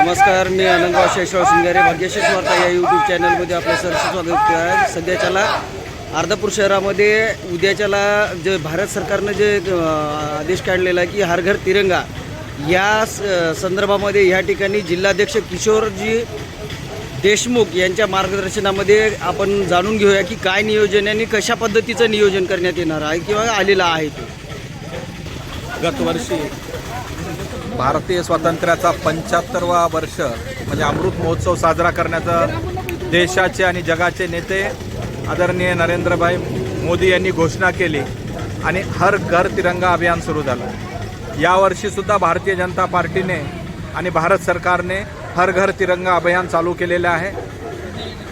नमस्कार मी आनंदराव शेषराव शिंगारे भाग्यशेष वार्ता या यूट्यूब चॅनलमध्ये आपलं सरस स्वागत आहे. सध्याच्याला अर्धापूर शहरामध्ये उद्याच्याला जे भारत सरकारनं जे आदेश काढलेला आहे की हर घर तिरंगा या स- संदर्भामध्ये ह्या ठिकाणी जिल्हाध्यक्ष किशोरजी देशमुख यांच्या मार्गदर्शनामध्ये आपण जाणून घेऊया की काय नियोजन आहे आणि कशा पद्धतीचं नियोजन करण्यात येणार आहे किंवा आलेलं आहे ते. गतवर्षी भारतीय स्वातंत्र्याचा पंच्याहत्तरवा वर्ष म्हणजे अमृत महोत्सव साजरा करण्याचं देशाचे आणि जगाचे नेते आदरणीय नरेंद्रभाई मोदी यांनी घोषणा केली आणि हर घर तिरंगा अभियान सुरू झालं. यावर्षीसुद्धा भारतीय जनता पार्टीने आणि भारत सरकारने हर घर तिरंगा अभियान चालू केलेलं आहे.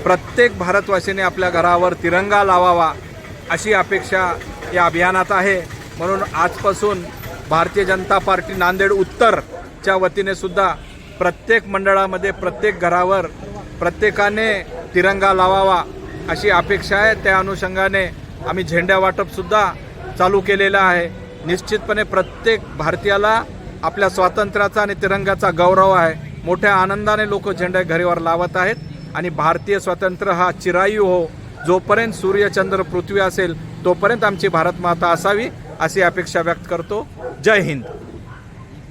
प्रत्येक भारतवासीने आपल्या घरावर तिरंगा लावावा अशी अपेक्षा या अभियानात आहे. म्हणून आजपासून भारतीय जनता पार्टी नांदेड उत्तरच्या वतीने सुद्धा प्रत्येक मंडळामध्ये प्रत्येक घरावर प्रत्येकाने तिरंगा लावावा अशी अपेक्षा आहे. त्या अनुषंगाने आम्ही झेंड्या वाटपसुद्धा चालू केलेलं आहे. निश्चितपणे प्रत्येक भारतीयाला आपल्या स्वातंत्र्याचा आणि तिरंगाचा गौरव आहे. मोठ्या आनंदाने लोक झेंडे घरीवर लावत आहेत आणि भारतीय स्वातंत्र्य हा चिरायू हो. जोपर्यंत सूर्यचंद्र पृथ्वी असेल तोपर्यंत आमची भारत माता असावी. अशी अपेक्षा व्यक्त करतो. जय हिंद.